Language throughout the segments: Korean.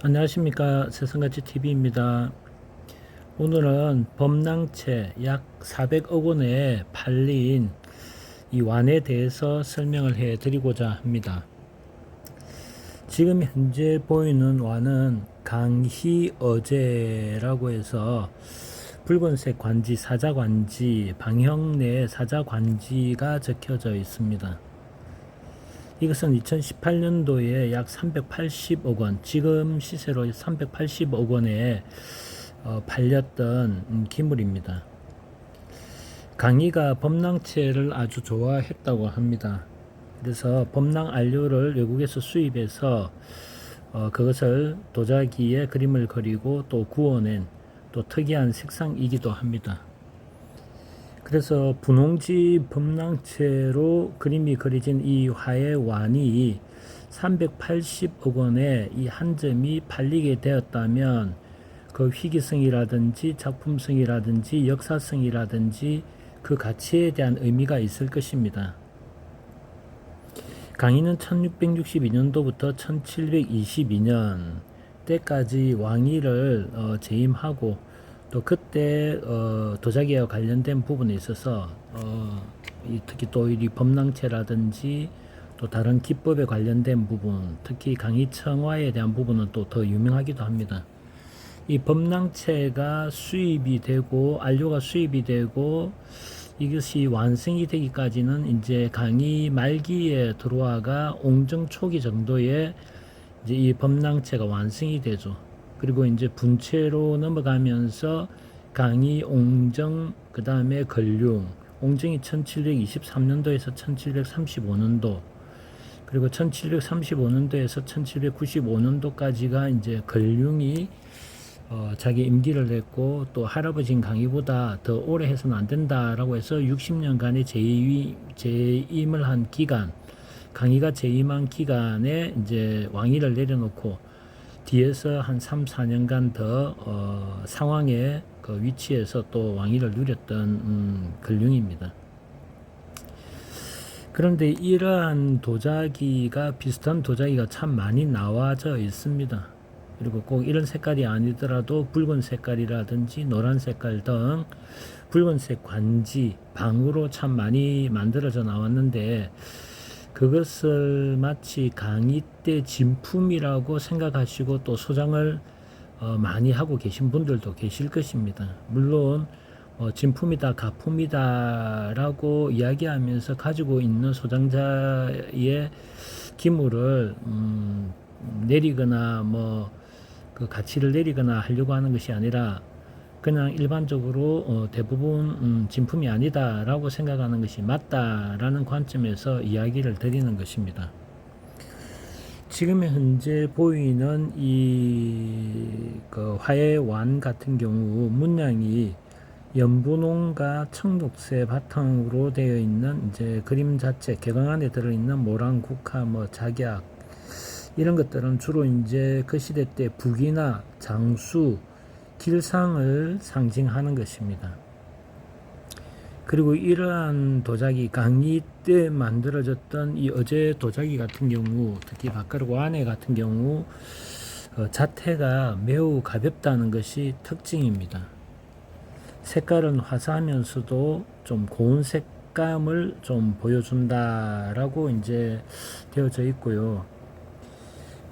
안녕하십니까 세상같이 TV입니다. 오늘은 범랑채 약 400억 원에 팔린 이 완에 대해서 설명을 해 드리고자 합니다. 지금 현재 보이는 완은 강희어제라고 해서 붉은색 관지 사자관지 방형 내 사자관지가 적혀져 있습니다. 이것은 2018년도에 약 380억 원, 지금 시세로 380억 원에 어, 팔렸던 음, 기물입니다. 강희가 범랑채를 아주 좋아했다고 합니다. 그래서 범랑 안료를 외국에서 수입해서 어, 그것을 도자기에 그림을 그리고 또 구워낸 또 특이한 색상이기도 합니다. 그래서 분홍지 범랑채로 그림이 그려진 이 화의 완이 380억 원에 이 한 점이 팔리게 되었다면 그 희귀성이라든지 작품성이라든지 역사성이라든지 그 가치에 대한 의미가 있을 것입니다. 강인은 1662년도부터 1722년 때까지 왕위를 어, 재임하고 또 그때 어, 도자기와 관련된 부분에 있어서 어, 이, 특히 또 이 범랑채라든지 또 다른 기법에 관련된 부분, 특히 강의청화에 대한 부분은 또 더 유명하기도 합니다. 이 범랑채가 수입이 되고 안료가 수입이 되고 이것이 완성이 되기까지는 이제 강의 말기에 들어와가 옹정 초기 정도에 이제 이 범랑채가 완성이 되죠. 그리고 이제 분체로 넘어가면서 강의 옹정 그 다음에 걸륭 옹정이 1723년도에서 1735년도. 그리고 1735년도에서 1795년도까지가 이제 걸륭이 어, 자기 임기를 냈고 또 할아버지인 강희보다 더 오래 해서는 안 된다라고 해서 60년간의 재임, 재임을 한 기간 강희가 재임한 기간에 이제 왕위를 내려놓고 뒤에서 한 3, 4년간 더 어, 상황의 그 위치에서 또 왕위를 누렸던 음, 근룡입니다. 그런데 이러한 도자기가 비슷한 도자기가 참 많이 나와져 있습니다. 그리고 꼭 이런 색깔이 아니더라도 붉은 색깔이라든지 노란 색깔 등 붉은색 관지 방으로 참 많이 만들어져 나왔는데 그것을 마치 강의 때 진품이라고 생각하시고 또 소장을 어, 많이 하고 계신 분들도 계실 것입니다. 물론 어, 진품이다, 가품이다라고 이야기하면서 가지고 있는 소장자의 기물을 음, 내리거나 뭐 그 가치를 내리거나 하려고 하는 것이 아니라 그냥 일반적으로 어, 대부분 음, 진품이 아니다라고 생각하는 것이 맞다라는 관점에서 이야기를 드리는 것입니다. 지금 현재 보이는 이그 화해완 같은 경우 문양이 연분홍과 청록색 바탕으로 되어 있는 이제 그림 자체 개강 안에 들어 있는 모랑 국화 뭐 작약 이런 것들은 주로 이제 그 시대 때 북이나 장수 길상을 상징하는 것입니다. 그리고 이러한 도자기 강의 때 만들어졌던 이 어제 도자기 같은 경우 특히 박가르고 안에 같은 경우 어, 자태가 매우 가볍다는 것이 특징입니다. 색깔은 화사하면서도 좀 고운 색감을 좀 보여준다라고 이제 되어져 있고요.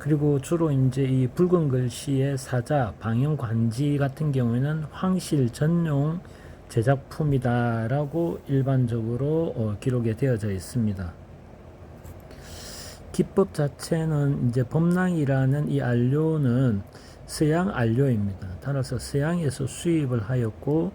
그리고 주로 이제 이 붉은 글씨의 사자, 방영 관지 같은 경우에는 황실 전용 제작품이다라고 일반적으로 어, 기록이 되어져 있습니다. 기법 자체는 이제 범랑이라는 이 안료는 서양 안료입니다. 따라서 서양에서 수입을 하였고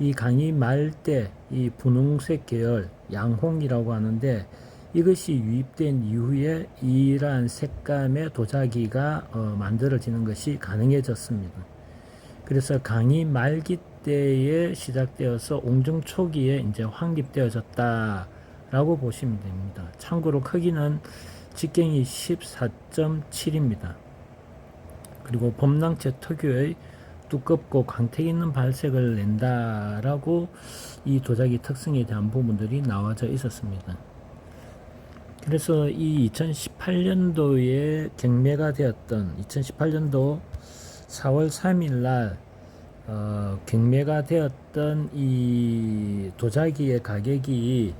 이 강의 말때 이 분홍색 계열 양홍이라고 하는데 이것이 유입된 이후에 이러한 색감의 도자기가 어, 만들어지는 것이 가능해졌습니다. 그래서 강의 말기 때에 시작되어서 옹정 초기에 이제 확립되어졌다라고 보시면 됩니다. 참고로 크기는 직경이 14.7입니다. 그리고 범랑채 특유의 두껍고 광택 있는 발색을 낸다라고 이 도자기 특성에 대한 부분들이 나와져 있었습니다. 그래서 이 2018년도에 경매가 되었던 2018년도 4월 3일 날 어, 경매가 되었던 이 도자기의 가격이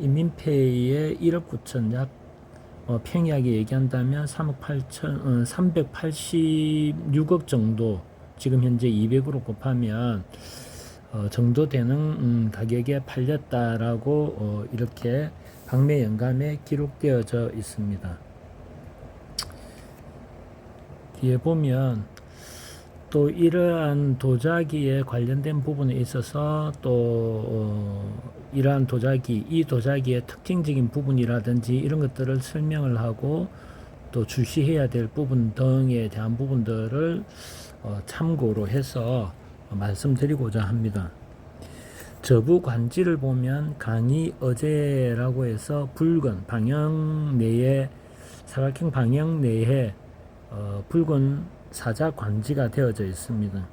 이 민폐의 1억 9천 약 어, 평이하게 얘기한다면 3억 8천 어, 386억 정도 지금 현재 200으로 곱하면 어, 정도 되는 음, 가격에 팔렸다라고 어, 이렇게 방매 연감에 기록되어져 있습니다. 뒤에 보면 또 이러한 도자기에 관련된 부분에 있어서 또 어, 이러한 도자기, 이 도자기의 특징적인 부분이라든지 이런 것들을 설명을 하고 또 주시해야 될 부분 등에 대한 부분들을 어, 참고로 해서 말씀드리고자 합니다. 저부 관지를 보면 강이 어제라고 해서 붉은 방향 내에 사각형 방향 내에 어, 붉은 사자 관지가 되어져 있습니다.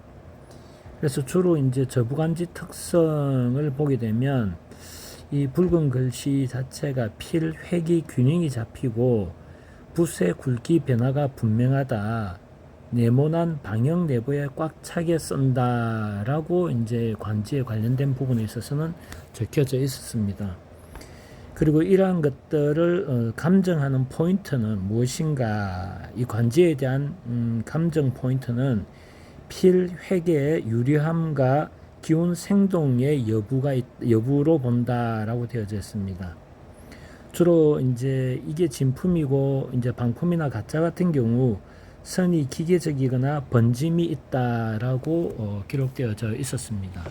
그래서 주로 이제 저부관지 특성을 보게 되면 이 붉은 글씨 자체가 필 획이 균형이 잡히고 붓의 굵기 변화가 분명하다. 네모난 방향 내부에 꽉 차게 쓴다라고 이제 관지에 관련된 부분에 있어서는 적혀져 있었습니다. 그리고 이러한 것들을 어, 감정하는 포인트는 무엇인가? 이 관지에 대한 음, 감정 포인트는 필 회계의 유리함과 기운 생동의 여부가 있, 여부로 본다라고 되어져 있습니다. 주로 이제 이게 진품이고 이제 방품이나 가짜 같은 경우 선이 기계적이거나 번짐이 있다라고 어, 기록되어져 있었습니다.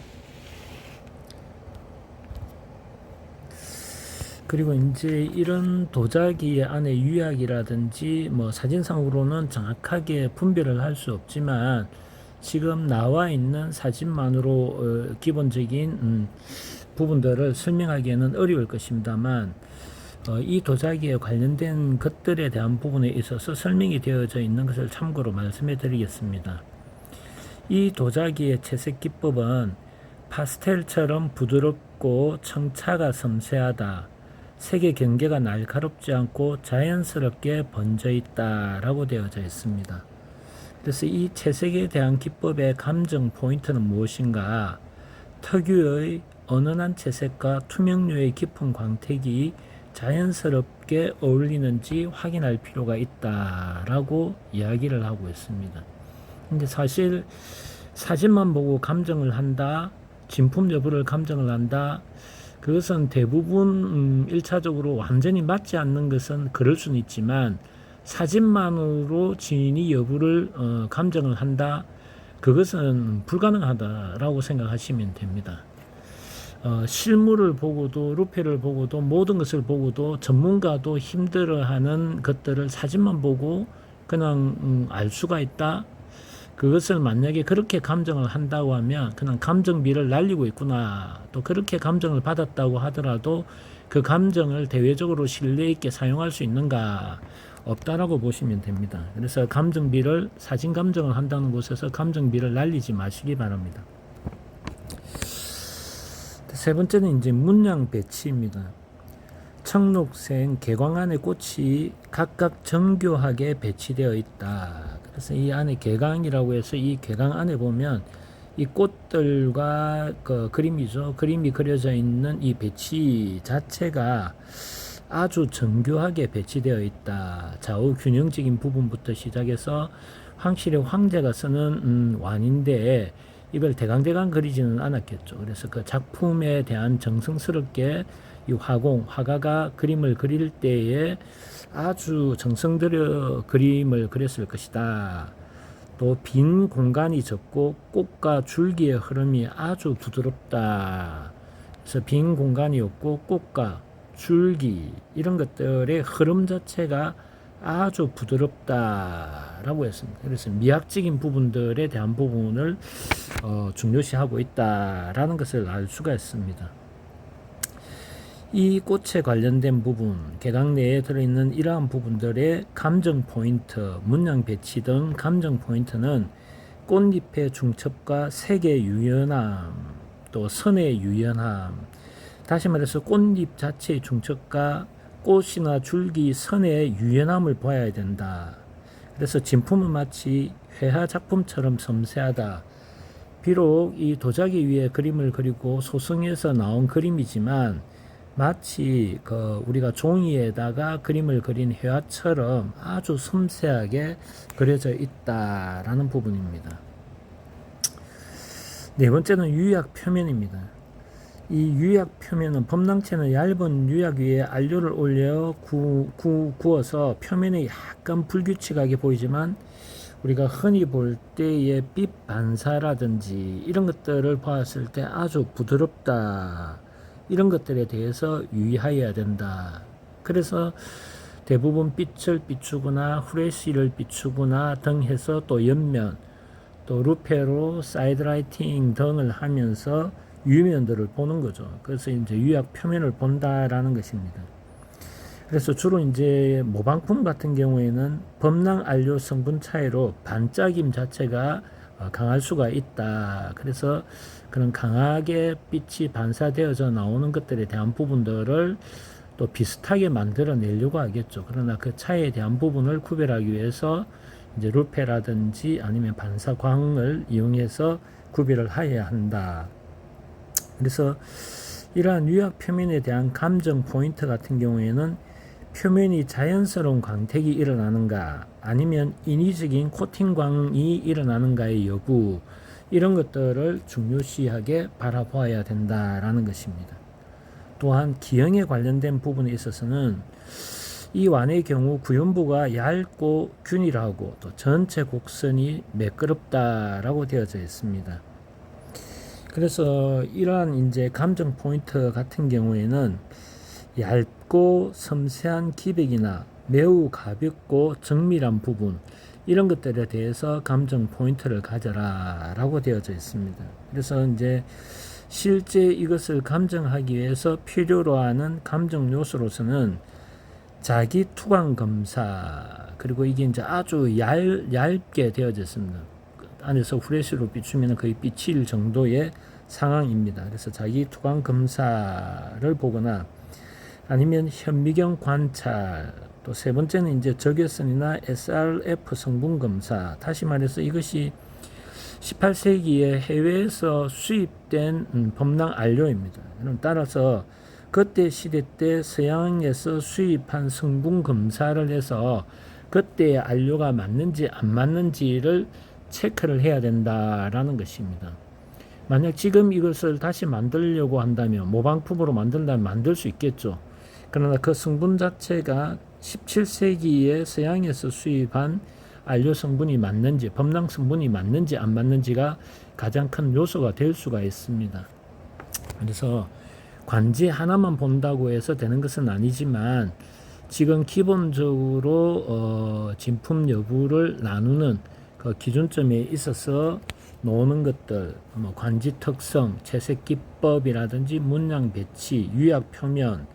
그리고 이제 이런 도자기 안에 유약이라든지 뭐 사진상으로는 정확하게 분별을 할 수 없지만 지금 나와 있는 사진만으로 어, 기본적인 음, 부분들을 설명하기에는 어려울 것입니다만 어, 이 도자기에 관련된 것들에 대한 부분에 있어서 설명이 되어져 있는 것을 참고로 말씀해 드리겠습니다. 이 도자기의 채색 기법은 파스텔처럼 부드럽고 청차가 섬세하다. 색의 경계가 날카롭지 않고 자연스럽게 번져 있다 라고 되어져 있습니다. 그래서 이 채색에 대한 기법의 감정 포인트는 무엇인가? 특유의 은은한 채색과 투명류의 깊은 광택이 자연스럽게 어울리는지 확인할 필요가 있다라고 이야기를 하고 있습니다. 근데 사실 사진만 보고 감정을 한다, 진품 여부를 감정을 한다, 그것은 대부분 음, 1차적으로 완전히 맞지 않는 것은 그럴 수는 있지만 사진만으로 지인이 여부를 어, 감정을 한다, 그것은 불가능하다라고 생각하시면 됩니다. 어, 실물을 보고도 루페를 보고도 모든 것을 보고도 전문가도 힘들어하는 것들을 사진만 보고 그냥 음, 알 수가 있다. 그것을 만약에 그렇게 감정을 한다고 하면 그냥 감정비를 날리고 있구나. 또 그렇게 감정을 받았다고 하더라도 그 감정을 대외적으로 신뢰 있게 사용할 수 있는가 없다라고 보시면 됩니다. 그래서 감정비를 사진 감정을 한다는 곳에서 감정비를 날리지 마시기 바랍니다. 세 번째는 이제 문양 배치입니다. 청록색 개광 안에 꽃이 각각 정교하게 배치되어 있다. 그래서 이 안에 개강이라고 해서 이 개강 안에 보면 이 꽃들과 그 그림이죠. 그림이 그려져 있는 이 배치 자체가 아주 정교하게 배치되어 있다. 좌우 균형적인 부분부터 시작해서 확실히 황제가 쓰는 음, 완인데 이걸 대강대강 그리지는 않았겠죠. 그래서 그 작품에 대한 정성스럽게 이 화공, 화가가 그림을 그릴 때에 아주 정성 들여 그림을 그렸을 것이다. 또 빈 공간이 적고 꽃과 줄기의 흐름이 아주 부드럽다. 그래서 빈 공간이 없고 꽃과 줄기 이런 것들의 흐름 자체가 아주 부드럽다라고 했습니다. 그래서 미학적인 부분들에 대한 부분을 어, 중요시하고 있다라는 것을 알 수가 있습니다. 이 꽃에 관련된 부분, 개강 내에 들어있는 이러한 부분들의 감정 포인트, 문양 배치 등 감정 포인트는 꽃잎의 중첩과 색의 유연함, 또 선의 유연함, 다시 말해서 꽃잎 자체의 중첩과 꽃이나 줄기 선의 유연함을 보아야 된다. 그래서 진품은 마치 회화 작품처럼 섬세하다. 비록 이 도자기 위에 그림을 그리고 소승에서 나온 그림이지만 마치 그 우리가 종이에다가 그림을 그린 회화처럼 아주 섬세하게 그려져 있다라는 부분입니다. 네 번째는 유약 표면입니다. 이 유약 표면은 범랑체는 얇은 유약 위에 안료를 올려 구, 구, 구워서 표면이 약간 불규칙하게 보이지만 우리가 흔히 볼 때의 빛 반사라든지 이런 것들을 봤을 때 아주 부드럽다. 이런 것들에 대해서 유의하여야 된다. 그래서 대부분 빛을 비추거나 후레쉬를 비추거나 등 해서 또 옆면 또 루페로 사이드 라이팅 등을 하면서 유면들을 보는 거죠. 그래서 이제 유약 표면을 본다라는 것입니다. 그래서 주로 이제 모방품 같은 경우에는 범랑 안료 성분 차이로 반짝임 자체가 어, 강할 수가 있다. 그래서 그런 강하게 빛이 반사되어져 나오는 것들에 대한 부분들을 또 비슷하게 만들어내려고 하겠죠. 그러나 그 차이에 대한 부분을 구별하기 위해서 이제 루페라든지 아니면 반사광을 이용해서 구별을 해야 한다. 그래서 이러한 유약 표면에 대한 감정 포인트 같은 경우에는 표면이 자연스러운 광택이 일어나는가 아니면 인위적인 코팅광이 일어나는가의 여부 이런 것들을 중요시하게 바라보아야 된다라는 것입니다. 또한 기형에 관련된 부분에 있어서는 이 완의 경우 구연부가 얇고 균일하고 또 전체 곡선이 매끄럽다라고 되어져 있습니다. 그래서 이러한 이제 감정 포인트 같은 경우에는 얇고 섬세한 기백이나 매우 가볍고 정밀한 부분 이런 것들에 대해서 감정 포인트를 가져라 라고 되어져 있습니다. 그래서 이제 실제 이것을 감정하기 위해서 필요로 하는 감정 요소로서는 자기 투광 검사 그리고 이게 이제 아주 얇, 얇게 되어져 있습니다. 안에서 후레쉬로 비추면 거의 비칠 정도의 상황입니다. 그래서 자기 투광 검사를 보거나 아니면 현미경 관찰 또 세 번째는 이제 적외선이나 SRF 성분 검사 다시 말해서 이것이 18세기에 해외에서 수입된 음, 범랑 안료입니다. 따라서 그때 시대 때 서양에서 수입한 성분 검사를 해서 그때의 안료가 맞는지 안 맞는지를 체크를 해야 된다라는 것입니다. 만약 지금 이것을 다시 만들려고 한다면 모방품으로 만든다면 만들 수 있겠죠. 그러나 그 성분 자체가 17세기에 서양에서 수입한 안료 성분이 맞는지, 범랑 성분이 맞는지 안 맞는지가 가장 큰 요소가 될 수가 있습니다. 그래서 관지 하나만 본다고 해서 되는 것은 아니지만 지금 기본적으로 어, 진품 여부를 나누는 그 기준점에 있어서 노는 것들, 뭐 관지 특성, 채색 기법이라든지 문양 배치, 유약 표면,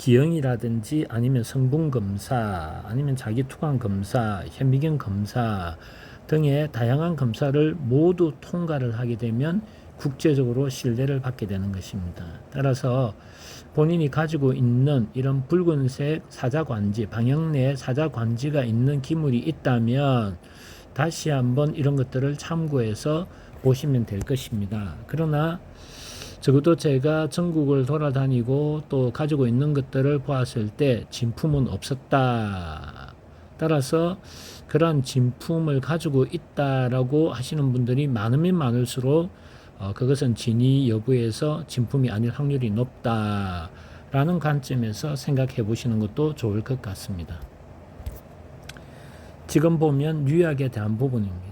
기형이라든지 아니면 성분 검사, 아니면 자기 투광 검사, 현미경 검사 등의 다양한 검사를 모두 통과를 하게 되면 국제적으로 신뢰를 받게 되는 것입니다. 따라서 본인이 가지고 있는 이런 붉은색 사자관지, 방향 내에 사자관지가 있는 기물이 있다면 다시 한번 이런 것들을 참고해서 보시면 될 것입니다. 그러나 적어도 제가 전국을 돌아다니고 또 가지고 있는 것들을 보았을 때 진품은 없었다. 따라서 그러한 진품을 가지고 있다라고 하시는 분들이 많으면 많을수록 어, 그것은 진위 여부에서 진품이 아닐 확률이 높다 라는 관점에서 생각해 보시는 것도 좋을 것 같습니다. 지금 보면 유약에 대한 부분입니다.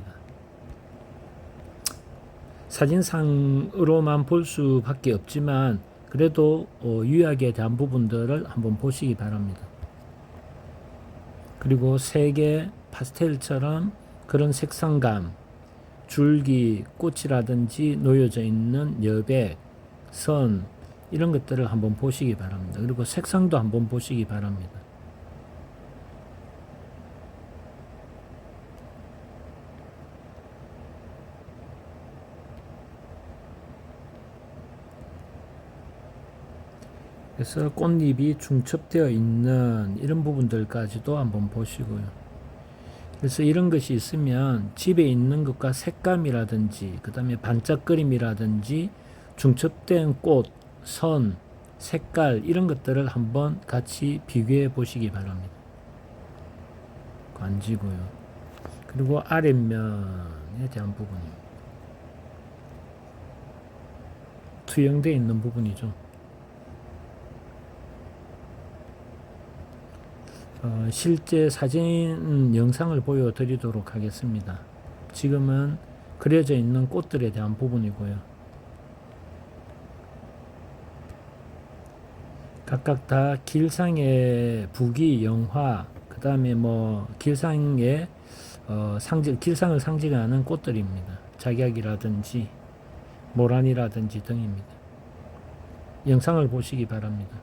사진상으로만 볼 수밖에 없지만 그래도 어, 유약에 대한 부분들을 한번 보시기 바랍니다. 그리고 색의 파스텔처럼 그런 색상감, 줄기, 꽃이라든지 놓여져 있는 여백, 선 이런 것들을 한번 보시기 바랍니다. 그리고 색상도 한번 보시기 바랍니다. 그래서 꽃잎이 중첩되어 있는 이런 부분들까지도 한번 보시고요. 그래서 이런 것이 있으면 집에 있는 것과 색감이라든지 그 다음에 반짝거림이라든지 중첩된 꽃, 선, 색깔 이런 것들을 한번 같이 비교해 보시기 바랍니다. 관지고요. 그리고 아랫면에 대한 부분입니다. 투영되어 있는 부분이죠. 어, 실제 사진 영상을 보여드리도록 하겠습니다. 지금은 그려져 있는 꽃들에 대한 부분이고요. 각각 다 길상의 부기, 영화, 그 다음에 뭐 길상의 어, 상징, 길상을 상징하는 꽃들입니다. 작약이라든지 모란이라든지 등입니다. 영상을 보시기 바랍니다.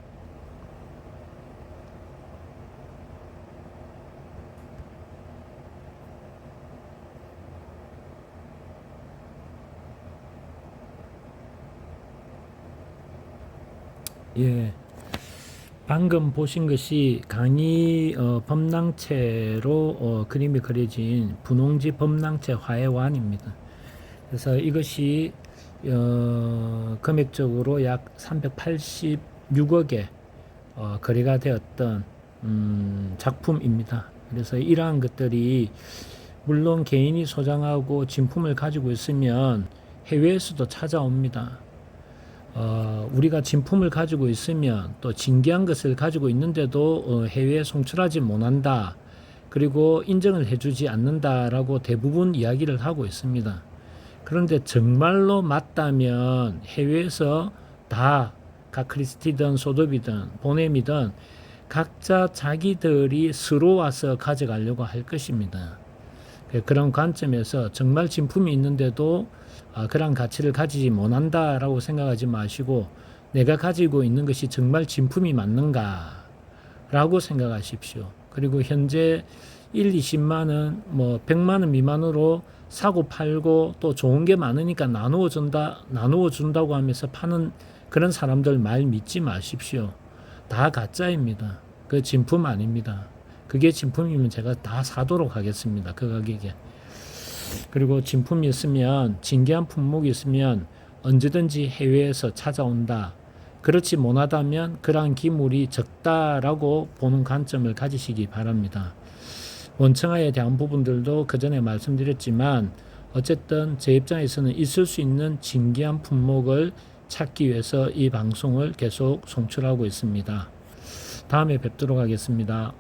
예. 방금 보신 것이 강의 어, 범랑체로 어, 그림이 그려진 분홍지 범랑체 화해완입니다. 그래서 이것이 어, 금액적으로 약 386억에 어, 거래가 되었던 음, 작품입니다. 그래서 이러한 것들이 물론 개인이 소장하고 진품을 가지고 있으면 해외에서도 찾아옵니다. 어, 우리가 진품을 가지고 있으면 또 진기한 것을 가지고 있는데도 어, 해외에 송출하지 못한다. 그리고 인정을 해주지 않는다라고 대부분 이야기를 하고 있습니다. 그런데 정말로 맞다면 해외에서 다 가크리스티든 소도비든 보냄이든 각자 자기들이 서로 와서 가져가려고 할 것입니다. 그- 그런 관점에서 정말 진품이 있는데도 아, 그런 가치를 가지지 못한다라고 생각하지 마시고 내가 가지고 있는 것이 정말 진품이 맞는가라고 생각하십시오. 그리고 현재 1, 20만 원, 뭐 100만 원 미만으로 사고 팔고 또 좋은 게 많으니까 나누어 준다, 나누어 준다고 하면서 파는 그런 사람들 말 믿지 마십시오. 다 가짜입니다. 그 진품 아닙니다. 그게 진품이면 제가 다 사도록 하겠습니다. 그 가격에. 그리고 진품이 있으면 진기한 품목이 있으면 언제든지 해외에서 찾아온다. 그렇지 못하다면 그러한 기물이 적다라고 보는 관점을 가지시기 바랍니다. 원청화에 대한 부분들도 그 전에 말씀드렸지만 어쨌든 제 입장에서는 있을 수 있는 진기한 품목을 찾기 위해서 이 방송을 계속 송출하고 있습니다. 다음에 뵙도록 하겠습니다.